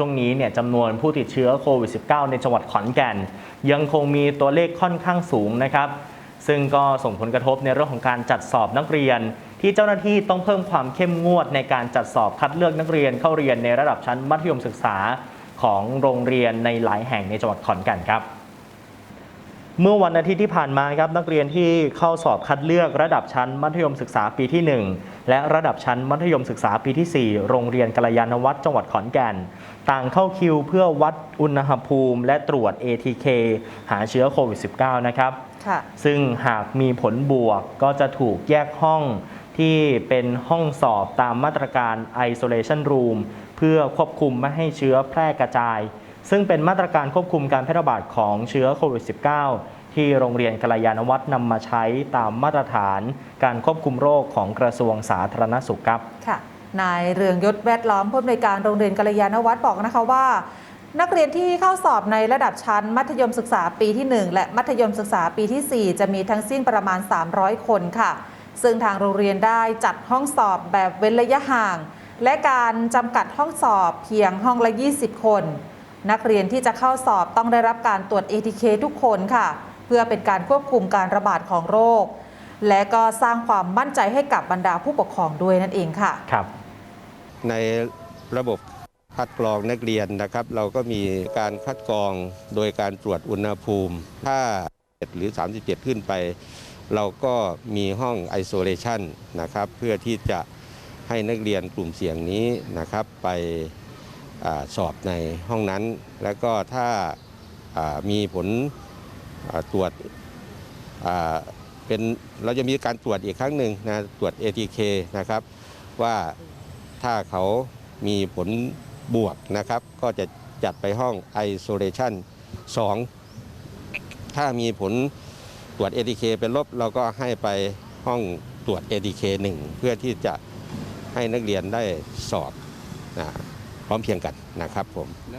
ช่วงนี้เนี่ยจำนวนผู้ติดเชื้อโควิด -19 ในจังหวัดขอนแก่น ยังคงมีตัวเลขค่อนข้างสูงนะครับ ซึ่งก็ส่งผลกระทบในเรื่องของการจัดสอบนักเรียน ที่เจ้าหน้าที่ต้องเพิ่มความเข้มงวดในการจัดสอบคัดเลือกนักเรียนเข้าเรียนในระดับชั้นมัธยมศึกษาของโรงเรียนในหลายแห่งในจังหวัดขอนแก่นครับ เมื่อวันอาทิตย์ที่ผ่านมาครับนักเรียนที่เข้าสอบคัดเลือกระดับชั้นมัธยมศึกษาปีที่ 1 และระดับชั้นมัธยมศึกษาปีที่ 4 โรงเรียนกัลยาณวัฒน์จังหวัดขอนแก่น ต่างเข้าคิวเพื่อวัดอุณหภูมิ และตรวจ ATK หาเชื้อโควิด -19 นะครับค่ะซึ่งหากมีผลบวกก็จะถูกแยกห้องที่เป็นห้องสอบตามมาตรการ isolation room เพื่อควบคุมไม่ให้เชื้อแพร่กระจาย ซึ่งเป็นมาตรการควบคุมการแพร่ระบาดของเชื้อโควิด -19 ที่โรงเรียนกัลยาณวัฒน์นำมาใช้ตามมาตรฐาน การควบคุมโรคของกระทรวงสาธารณสุขครับค่ะ นายเรืองยศแวดล้อมผู้อำนวยการโรงเรียนกัลยาณวัฒน์บอกนะคะว่า นักเรียนที่เข้าสอบในระดับชั้น มัธยมศึกษาปีที่ 1 และมัธยมศึกษาปีที่ 4 จะมีทั้งสิ้นประมาณ 300 คนค่ะ ซึ่งทางโรงเรียนได้จัดห้องสอบแบบเว้นระยะห่าง และการจำกัดห้องสอบเพียงห้องละ 20 คน นักเรียนที่จะเข้าสอบต้องได้รับการตรวจ ATK ทุกคนค่ะ เพื่อเป็นการควบคุมการระบาดของโรค และก็สร้างความมั่นใจให้กับบรรดาผู้ปกครองด้วยนั่นเองค่ะครับ ในระบบคัดกรองนักเรียนนะครับ เราก็มีการคัดกรองโดยการตรวจอุณหภูมิ ถ้า7หรือ 37 ขึ้นไป เราก็มีห้องไอโซเลชันนะครับเพื่อที่จะให้นักเรียนกลุ่มเสี่ยงนี้นะครับไปอาสอบในห้องนั้น แล้วก็ถ้าอ่ามีผลอ่าตรวจอ่า เป็นเราจะมีการตรวจอีกครั้งหนึ่งนะตรวจ ATK นะครับ ว่าถ้าเขามีผลบวกนะครับ ก็จะจัดไปห้อง Isolation 2 ถ้ามีผลตรวจ ATK เป็นลบเราก็ให้ไปห้องตรวจ ATK 1 เพื่อที่จะให้นักเรียนได้สอบนะพร้อมเพียงกันนะครับผม